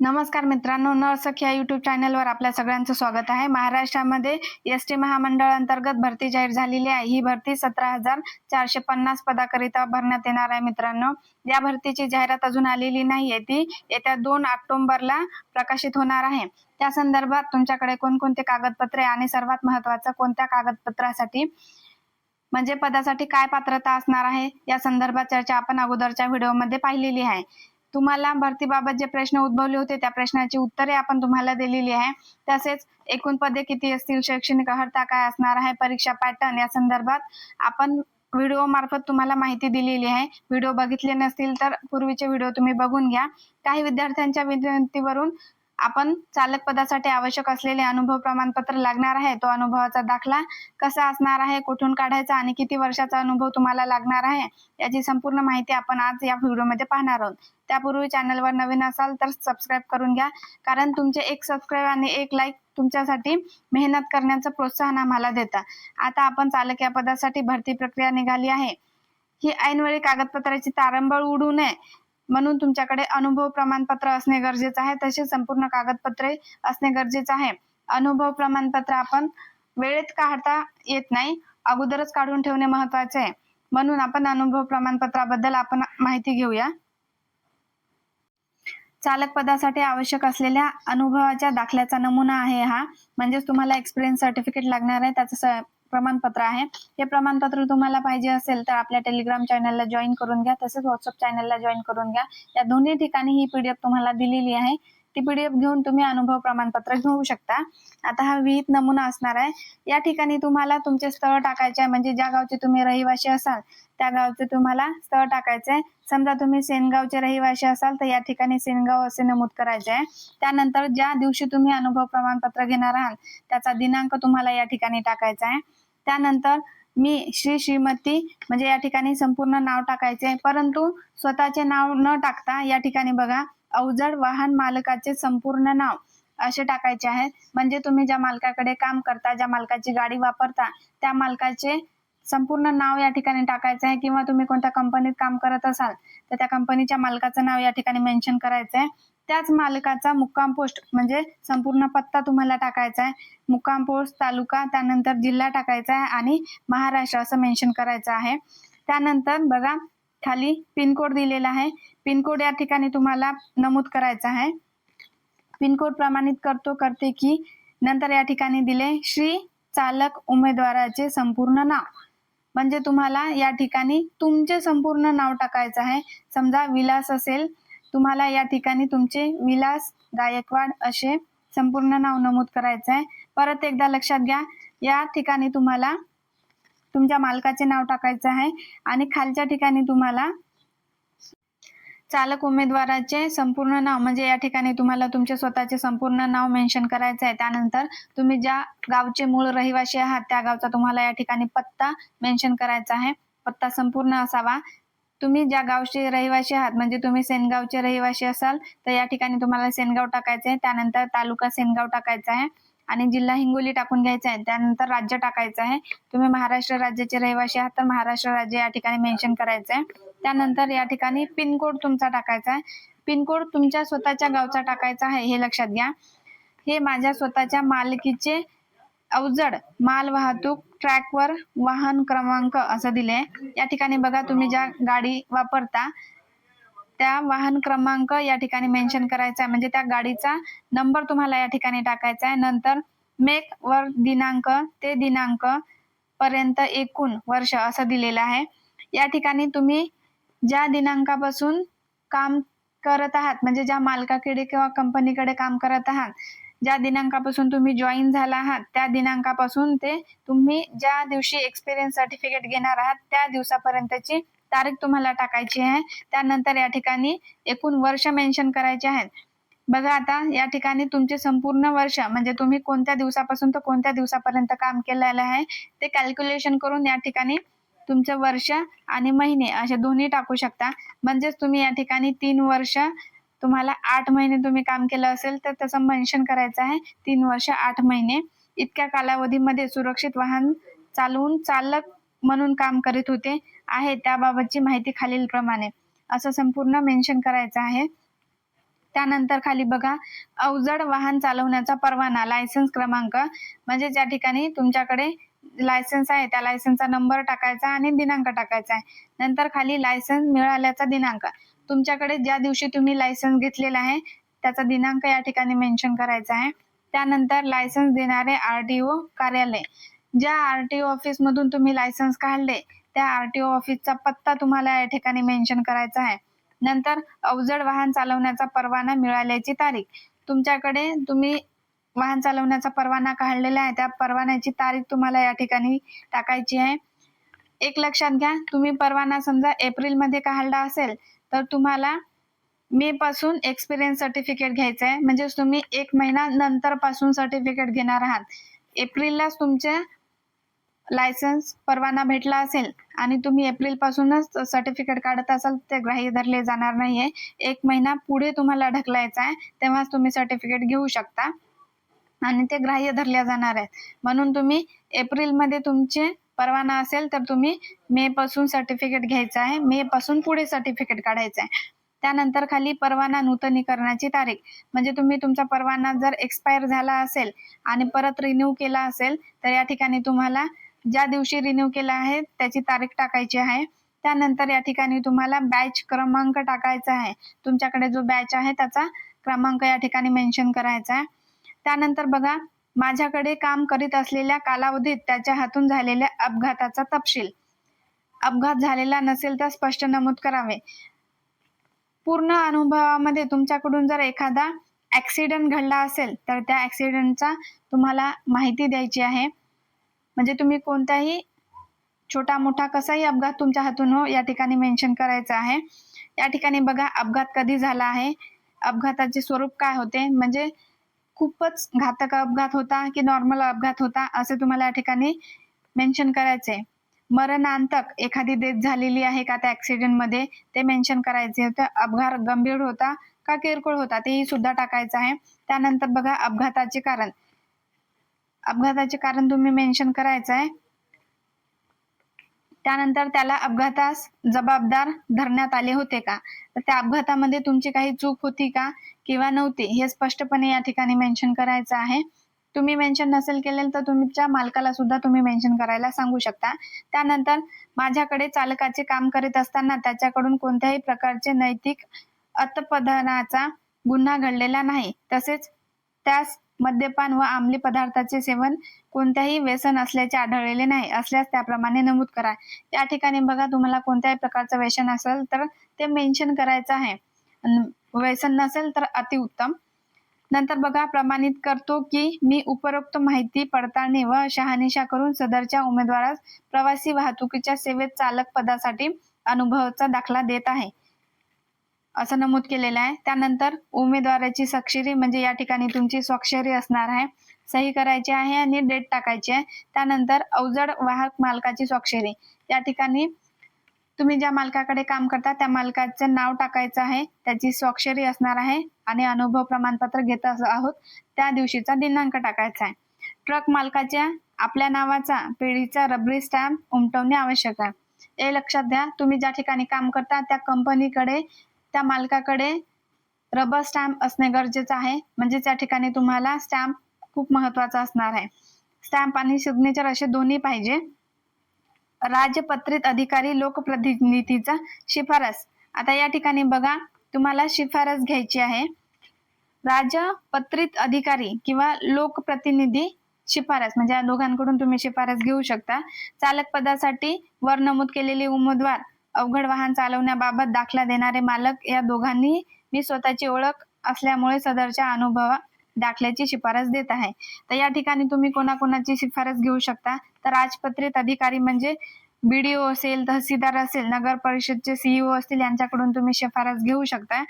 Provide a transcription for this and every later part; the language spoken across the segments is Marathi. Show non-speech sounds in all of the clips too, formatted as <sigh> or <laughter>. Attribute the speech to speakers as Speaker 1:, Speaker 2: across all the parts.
Speaker 1: नमस्कार मित्रांनो नळसख या युट्यूब चॅनलवर आपल्या सगळ्यांचं स्वागत आहे. महाराष्ट्रामध्ये एस टी महामंडळ अंतर्गत भरती जाहीर झालेली आहे. ही भरती सतरा हजार चारशे पन्नास पदाकरिता भरण्यात येणार आहे मित्रांनो. या भरतीची जाहिरात अजून आलेली नाहीये. ती येत्या दोन ऑक्टोबरला प्रकाशित होणार आहे. त्या संदर्भात तुमच्याकडे कोणकोणते कागदपत्रे आणि सर्वात महत्वाचं कोणत्या कागदपत्रासाठी म्हणजे पदासाठी काय पात्रता असणार आहे या संदर्भात चर्चा आपण अगोदरच्या व्हिडिओमध्ये पाहिलेली आहे. तुम्हाला भरतीबाबत जे प्रश्न उद्भवले होते त्या प्रश्नाची उत्तरे आपण तुम्हाला दिलेली आहे. तसेच एकूण पदे किती असतील शैक्षणिक अर्हता काय असणार आहे परीक्षा पॅटर्न या संदर्भात आपण व्हिडिओ मार्फत तुम्हाला माहिती दिलेली आहे. व्हिडिओ बघितले नसतील तर पूर्वीचे व्हिडिओ तुम्ही बघून घ्या. काही विद्यार्थ्यांच्या विनंतीवरून आपण चालक पदासाठी आवश्यक असलेले अनुभव प्रमाणपत्र लागणार आहे. तो अनुभवाचा दाखला कसा असणार आहे कुठून काढायचा आणि किती वर्षाचा अनुभव तुम्हाला लागणार आहे याची संपूर्ण माहिती आपण आज या व्हिडिओमध्ये पाहणार आहोत. त्यापूर्वी चॅनलवर नवीन असाल तर सबस्क्राईब करून घ्या कारण तुमचे एक सबस्क्राईब आणि एक लाईक तुमच्यासाठी मेहनत करण्याचं प्रोत्साहन आम्हाला देतं. आता आपण चालक या पदासाठी भरती प्रक्रिया निघाली आहे. ही ऐनवेळी कागदपत्राची तारंबळ उडू नये. म्हणून तुमच्याकडे अनुभव प्रमाणपत्र असणे गरजेचं आहे. तसेच संपूर्ण कागदपत्रे असणे गरजेचं आहे. अनुभव प्रमाणपत्र आपण वेळेत काढता येत नाही. अगोदरच काढून ठेवणे महत्त्वाचे आहे. म्हणून आपण अनुभव प्रमाणपत्राबद्दल आपण माहिती घेऊया. चालक पदासाठी आवश्यक असलेल्या अनुभवाच्या दाखल्याचा नमुना आहे हा. म्हणजेच तुम्हाला एक्सपिरियन्स सर्टिफिकेट लागणार आहे. त्याचं प्रमाणपत्र आहे. हे प्रमाणपत्र तुम्हाला पाहिजे असेल तर आपल्या टेलिग्राम चॅनलला जॉईन करून घ्या. तसेच व्हॉट्सअप चॅनलला जॉईन करून घ्या. या दोन्ही ठिकाणी ही पीडीएफ तुम्हाला दिलेली आहे. ती पीडीएफ घेऊन तुम्ही अनुभव प्रमाणपत्र <laughs> घेऊ शकता. आता हा विहित नमुना असणार आहे. या ठिकाणी तुम्हाला तुमचे स्थळ टाकायचे आहे. म्हणजे ज्या गावचे तुम्ही रहिवासी असाल त्या गावचे तुम्हाला स्थळ टाकायचे आहे. समजा तुम्ही सेनगावचे रहिवासी असाल तर या ठिकाणी सेनगाव असे नमूद करायचे आहे. त्यानंतर ज्या दिवशी तुम्ही अनुभव प्रमाणपत्र घेणार आहात त्याचा दिनांक तुम्हाला या ठिकाणी टाकायचा आहे. त्यानंतर मी श्री श्रीमती म्हणजे या ठिकाणी संपूर्ण नाव टाकायचे. परंतु स्वतःचे नाव न टाकता या ठिकाणी बघा अवजड वाहन मालकाचे संपूर्ण नाव असे टाकायचे आहे म्हणजे तुम्ही ज्या मालकाकडे काम करता ज्या मालकाची गाडी वापरता त्या मालकाचे संपूर्ण नाव या ठिकाणी टाकायचं आहे किंवा तुम्ही कोणत्या कंपनीत काम करत असाल तर त्या कंपनीच्या मालकाचं नाव या ठिकाणी मेन्शन करायचं आहे त्याच मालकाचा मुक्काम पोस्ट म्हणजे संपूर्ण पत्ता तुम्हाला टाकायचा आहे. मुक्काम पोस्ट तालुका त्यानंतर जिल्हा टाकायचा आहे आणि महाराष्ट्र असं मेन्शन करायचं आहे. त्यानंतर बघा खाली पिनकोड दिलेला आहे. पिनकोड या ठिकाणी तुम्हाला नमूद करायचा आहे. पिनकोड प्रमाणित करतो करते की नंतर या ठिकाणी दिले श्री चालक उमेदवाराचे संपूर्ण नाव. म्हणजे तुम्हाला या ठिकाणी तुमचे संपूर्ण नाव टाकायचं आहे. समजा विलास असेल तुम्हाला या ठिकाणी तुमचे विलास गायकवाड असे संपूर्ण नाव नमूद करायचं आहे. परत एकदा लक्षात घ्या या ठिकाणी तुम्हाला तुमच्या मालकाचे नाव टाकायचं आहे आणि खालच्या ठिकाणी तुम्हाला चालक उमेदवाराचे संपूर्ण नाव म्हणजे या ठिकाणी तुम्हाला तुमचे स्वतःचे संपूर्ण नाव मेन्शन करायचं आहे. त्यानंतर तुम्ही ज्या गावचे मूळ रहिवासी आहात त्या गावचा तुम्हाला या ठिकाणी पत्ता मेन्शन करायचा आहे. पत्ता संपूर्ण असावा. तुम्ही ज्या गावचे रहिवासी आहात म्हणजे तुम्ही सेनगावचे रहिवासी असाल तर या ठिकाणी तुम्हाला सेनगाव टाकायचं आहे त्यानंतर तालुका सेनगाव टाकायचा आहे. आणि जिल्हा हिंगोली टाकून घ्यायचा आहे. त्यानंतर राज्य टाकायचं आहे. तुम्ही महाराष्ट्र राज्याचे रहिवासी आहात तर महाराष्ट्र राज्य या ठिकाणी मेन्शन करायचं आहे त्यानंतर या ठिकाणी पिनकोड तुमचा टाकायचा आहे. पिनकोड तुमच्या स्वतःच्या गावचा टाकायचा आहे हे लक्षात घ्या. हे माझ्या स्वतःच्या मालकीचे अवजड माल वाहतूक ट्रॅकवर वाहन क्रमांक असं दिले या ठिकाणी बघा तुम्ही ज्या गाडी वापरता त्या वाहन क्रमांक या ठिकाणी मेन्शन करायचा आहे. म्हणजे त्या गाडीचा नंबर तुम्हाला या ठिकाणी टाकायचा आहे. नंतर मेक वर दिनांक ते दिनांक पर्यंत एकूण वर्ष असं दिलेलं आहे. या ठिकाणी तुम्ही ज्या दिनांकापासून काम करत आहात म्हणजे ज्या मालकाकडे किंवा कंपनीकडे काम करत आहात ज्या दिनांकापासून तुम्ही जॉईन झाला आहात त्या दिनांकापासून ते तुम्ही ज्या दिवशी एक्सपिरियन्स सर्टिफिकेट घेणार आहात त्या दिवसापर्यंतची तारीख तुम्हाला टाकायची आहे. त्यानंतर या ठिकाणी एकूण वर्ष मेन्शन करायचे आहेत. बघा आता या ठिकाणी तुमचे संपूर्ण वर्ष म्हणजे तुम्ही कोणत्या दिवसापासून तर कोणत्या दिवसापर्यंत काम केलेलं आहे ते कॅल्क्युलेशन करून या ठिकाणी तुमचं वर्ष आणि महिने अशा दोन्ही टाकू शकता. म्हणजेच तुम्ही या ठिकाणी तीन वर्ष तुम्हाला आठ महिने तुम्ही काम केलं असेल तर तसं मेन्शन करायचं आहे तीन वर्ष आठ महिने. इतक्या कालावधीमध्ये सुरक्षित वाहन चालवून चालक म्हणून काम करीत होते आहे त्याबाबतची माहिती खालीलप्रमाणे. असं संपूर्ण मेन्शन करायचं आहे. त्यानंतर खाली बघा अवजड वाहन चालवण्याचा परवाना लायसन्स क्रमांक. म्हणजे ज्या ठिकाणी तुमच्याकडे लायसन्स आहे त्या लायसन्सचा नंबर टाकायचा आणि दिनांक टाकायचा आहे. नंतर खाली लायसन्स मिळाल्याचा दिनांक. तुमच्याकडे ज्या दिवशी तुम्ही लायसन्स घेतलेला आहे त्याचा दिनांक या ठिकाणी मेन्शन करायचा आहे. त्यानंतर लायसन्स देणारे आर टी ओ कार्यालय. ज्या आर टी ओ ऑफिसमधून तुम्ही लायसन्स काढले त्या आर टी ओ ऑफिसचा पत्ता तुम्हाला या ठिकाणी मेन्शन करायचा आहे. नंतर अवजड वाहन चालवण्याचा परवाना मिळाल्याची तारीख. तुमच्याकडे तुम्ही वाहन चालवण्याचा परवाना काढलेला आहे. त्या परवान्याची तारीख तुम्हाला या ठिकाणी टाकायची आहे. एक लक्षात घ्या तुम्ही परवाना समजा एप्रिलमध्ये काढला असेल तर तुम्हाला मे पासून एक्सपिरियन्स सर्टिफिकेट घ्यायचं आहे. म्हणजे तुम्ही एक महिना नंतर पासून सर्टिफिकेट घेणार आहात. एप्रिललाच तुमचे लायसन्स परवाना भेटला असेल आणि तुम्ही एप्रिल पासूनच सर्टिफिकेट काढत असाल ते ग्राह्य धरले जाणार नाहीये. एक महिना पुढे तुम्हाला ढकलायचा आहे तेव्हाच तुम्ही सर्टिफिकेट घेऊ शकता. आणि ते ग्राह्य धरल्या जाणार आहेत. म्हणून तुम्ही एप्रिलमध्ये तुमचे परवाना असेल तर तुम्ही मे पासून सर्टिफिकेट घ्यायचं आहे. मे पासून पुढे सर्टिफिकेट काढायचं आहे. त्यानंतर खाली परवाना नूतनीकरणाची तारीख. म्हणजे तुम्ही तुमचा परवाना जर एक्सपायर झाला असेल आणि परत रिन्यू केला असेल तर या ठिकाणी तुम्हाला ज्या दिवशी रिन्यू केला आहे त्याची तारीख टाकायची आहे. त्यानंतर या ठिकाणी तुम्हाला बॅच क्रमांक टाकायचा आहे. तुमच्याकडे जो बॅच आहे त्याचा क्रमांक या ठिकाणी मेन्शन करायचा आहे. त्यानंतर बघा माझ्याकडे काम करीत असलेल्या कालावधीत त्याच्या हातून झालेल्या अपघाताचा तपशील. अपघात झालेला नसेल तर स्पष्ट नमूद करावे. पूर्ण अनुभवामध्ये तुमच्याकडून जर एखादा ऍक्सिडेंट घडला असेल तर त्या ऍक्सिडेंटचा तुम्हाला माहिती द्यायची आहे. म्हणजे तुम्ही कोणताही छोटा मोठा कसाही अपघात तुमच्या हातून हो या ठिकाणी मेन्शन करायचं आहे. या ठिकाणी बघा अपघात कधी झाला आहे? अपघाताचे स्वरूप काय होते? म्हणजे खूपच घातक अपघात होता की नॉर्मल अपघात होता असं तुम्हाला या ठिकाणी मेन्शन करायचंय. मरणांतक एखादी डेथ झालेली आहे का त्या ऍक्सिडेंटमध्ये? ते मेन्शन करायचे होते. अपघात गंभीर होता का किरकोळ होता तेही सुद्धा टाकायचं आहे. त्यानंतर बघा अपघाताचे कारण. अपघाताचे कारण तुम्ही मेन्शन करायचं आहे त्यानंतर त्याला अपघातास जबाबदार धरण्यात आले होते का? तर त्या अपघातामध्ये तुमची काही चूक होती का? किंवा नव्हती? हे स्पष्टपणे या ठिकाणी मेन्शन करायचं आहे. तुम्ही मेन्शन नसेल केलेलं तर तुमच्या मालकाला सुद्धा तुम्ही मेन्शन करायला सांगू शकता. त्यानंतर माझ्याकडे चालकाचे काम करीत असताना त्याच्याकडून कोणत्याही प्रकारचे नैतिक अतपदानाचा गुन्हा घडलेला नाही. तसेच त्यास मद्यपान व अंमली पदार्थाचे सेवन कोणत्याही व्यसन असल्याचे आढळलेले नाही. असल्यास त्याप्रमाणे नमूद करा. या ठिकाणी बघा तुम्हाला कोणत्याही प्रकारचं व्यसन असेल तर ते मेन्शन करायचं आहे. व्यसन नसेल तर अतिउत्तम नंतर बघा प्रमाणित करतो की मी उपरोक्त माहिती पडताळणी व शहानिशा करून सदरच्या उमेदवारास प्रवासी वाहतुकीच्या सेवेत चालक पदासाठी अनुभवाचा दाखला देत आहे. असं नमूद केलेलं आहे. त्यानंतर उमेदवाराची स्वाक्षरी म्हणजे या ठिकाणी तुमची स्वाक्षरी असणार आहे. सही करायची आहे आणि डेट टाकायची आहे. त्यानंतर अवजड वाहक मालकाची स्वाक्षरी. या ठिकाणी तुम्ही ज्या मालकाकडे काम करता त्या मालकाचं नाव टाकायचं आहे. त्याची स्वाक्षरी असणार आहे आणि अनुभव प्रमाणपत्र घेत आहोत. त्या दिवशीचा दिनांक टाकायचा आहे. ट्रक मालकाच्या आपल्या नावाचा पिढीचा रबरी स्टॅम्प उमटवणे आवश्यक आहे. हे लक्षात द्या तुम्ही ज्या ठिकाणी काम करता त्या कंपनीकडे त्या मालकाकडे रबर स्टॅम्प असणे गरजेचं आहे. म्हणजे त्या ठिकाणी तुम्हाला स्टॅम्प खूप महत्त्वाचा असणार आहे. स्टॅम्प आणि सिग्नेचर असे दोन्ही पाहिजे. राजपत्रित अधिकारी लोकप्रतिनिधीचा शिफारस. आता या ठिकाणी बघा तुम्हाला शिफारस घ्यायची आहे. राजपत्रित अधिकारी किंवा लोकप्रतिनिधी शिफारस म्हणजे या दोघांकडून तुम्ही शिफारस घेऊ शकता. चालक पदासाठी वर नमूद केलेले उमेदवार अवघड वाहन चालवण्याबाबत दाखला देणारे मालक या दोघांनी मी स्वतःची ओळख असल्यामुळे सदरच्या अनुभवा दाखल्याची शिफारस देत आहे. तर या ठिकाणी तुम्ही कोणाकोणाची शिफारस घेऊ शकता. तर राजपत्रित अधिकारी म्हणजे बीडीओ असेल तहसीलदार असेल नगर परिषदचे सीईओ असतील यांच्याकडून तुम्ही शिफारस घेऊ शकता.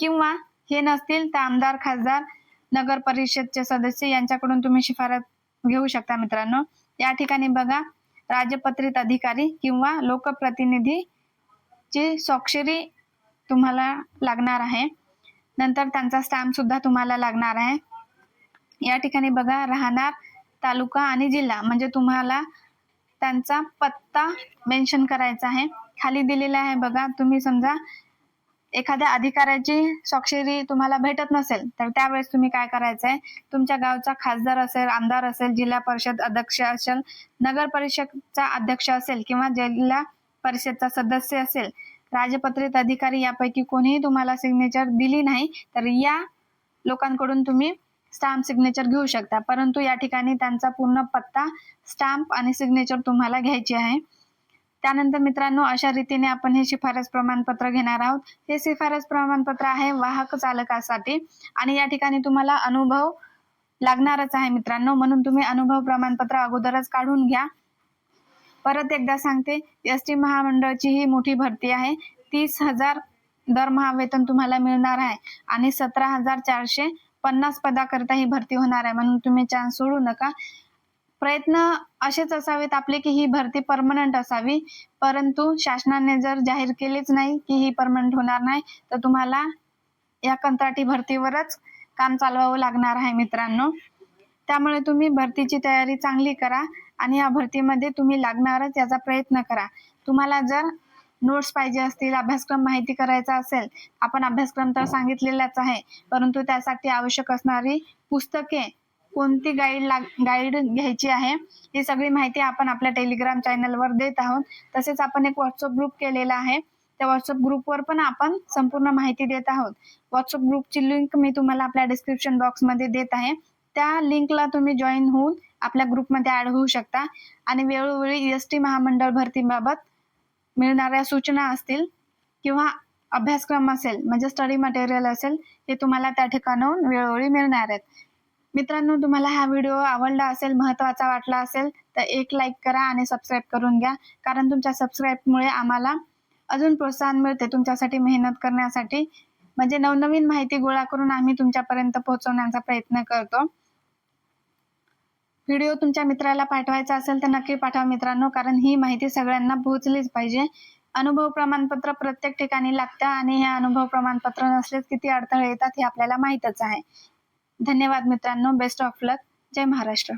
Speaker 1: किंवा हे नसतील तर आमदार खासदार नगर परिषदचे सदस्य यांच्याकडून तुम्ही शिफारस घेऊ शकता मित्रांनो. या ठिकाणी बघा राजपत्रित अधिकारी किंवा लोकप्रतिनिधी ची स्वाक्षरी तुम्हाला लागणार आहे. नंतर त्यांचा स्टॅम्प सुद्धा तुम्हाला लागणार आहे. या ठिकाणी बघा राहणार तालुका आणि जिल्हा. म्हणजे तुम्हाला त्यांचा पत्ता मेन्शन करायचा आहे. खाली दिलेला आहे बघा तुम्ही समजा एखाद्या अधिकाऱ्याची स्वाक्षरी तुम्हाला भेटत नसेल तर त्यावेळेस तुम्ही काय करायचं आहे तुमच्या गावचा खासदार असेल आमदार असेल जिल्हा परिषद अध्यक्ष असेल नगर परिषदचा अध्यक्ष असेल किंवा जिल्हा परिषदचा सदस्य असेल राजपत्रित अधिकारी यापैकी कोणीही तुम्हाला सिग्नेचर दिली नाही तर या लोकांकडून तुम्ही स्टॅम्प सिग्नेचर घेऊ शकता. परंतु या ठिकाणी त्यांचा पूर्ण पत्ता स्टॅम्प आणि सिग्नेचर तुम्हाला घ्यायची आहे. त्यानंतर मित्रांनो अशा रीतीने आपण हे शिफारस प्रमाणपत्र घेणार आहोत. हे शिफारस प्रमाणपत्र आहे वाहक चालकासाठी आणि या ठिकाणी तुम्हाला अनुभव लागणारच आहे मित्रांनो. म्हणून तुम्ही अनुभव प्रमाणपत्र अगोदरच काढून घ्या. परत एकदा सांगते एस टी महामंडळची ही मोठी भरती आहे. तीस हजार दरमहा वेतन तुम्हाला मिळणार आहे आणि सतरा हजार चारशे पन्नास पदाकरिता ही भरती होणार आहे. म्हणून तुम्ही चान्स सोडू नका. प्रयत्न असेच असावेत आपले की ही भरती परमनंट असावी. परंतु शासनाने जर जाहीर केलेच नाही की ही परमनंट होणार नाही तर तुम्हाला या कंत्राटी भरतीवरच काम चालवावं लागणार आहे मित्रांनो. त्यामुळे तुम्ही भरतीची तयारी चांगली करा. आणि या भरतीमध्ये तुम्ही लागणारच याचा प्रयत्न करा. तुम्हाला जर नोट्स पाहिजे असतील अभ्यासक्रम माहिती करायचा असेल आपण अभ्यासक्रम तर सांगितलेलाच आहे परंतु त्यासाठी आवश्यक असणारी पुस्तके कोणती गाईड लाग गाईड घ्यायची आहे ही सगळी माहिती आपण आपल्या टेलिग्राम चॅनलवर देत आहोत. तसेच आपण एक व्हॉट्सअप ग्रुप केलेला आहे. त्या व्हॉट्सअप ग्रुपवर पण आपण संपूर्ण माहिती देत आहोत. व्हॉट्सअप ग्रुपची लिंक मी तुम्हाला आपल्या डिस्क्रिप्शन बॉक्समध्ये देत आहे. त्या लिंकला तुम्ही जॉईन होऊन आपल्या ग्रुपमध्ये ऍड होऊ शकता. आणि वेळोवेळी एस टी महामंडळ भरतीबाबत मिळणाऱ्या सूचना असतील किंवा अभ्यासक्रम असेल म्हणजे स्टडी मटेरियल असेल हे तुम्हाला त्या ठिकाणाहून वेळोवेळी मिळणार आहेत. मित्रांनो तुम्हाला हा व्हिडिओ आवडला असेल महत्त्वाचा वाटला असेल तर एक लाईक करा आणि सबस्क्राईब करून घ्या. कारण तुमच्या सबस्क्राईबमुळे आम्हाला अजून प्रोत्साहन मिळते तुमच्यासाठी मेहनत करण्यासाठी. म्हणजे नवनवीन माहिती गोळा करून आम्ही तुमच्यापर्यंत पोहोचवण्याचा प्रयत्न करतो. व्हिडिओ तुमच्या मित्राला पाठवायचा असेल तर नक्की पाठवा मित्रांनो कारण ही माहिती सगळ्यांना पोहोचलीच पाहिजे. अनुभव प्रमाणपत्र प्रत्येक ठिकाणी लागतं आणि हे अनुभव प्रमाणपत्र नसलेच किती अडथळे येतात हे आपल्याला माहीतच आहे. धन्यवाद मित्रांनो बेस्ट ऑफ लक जय महाराष्ट्र.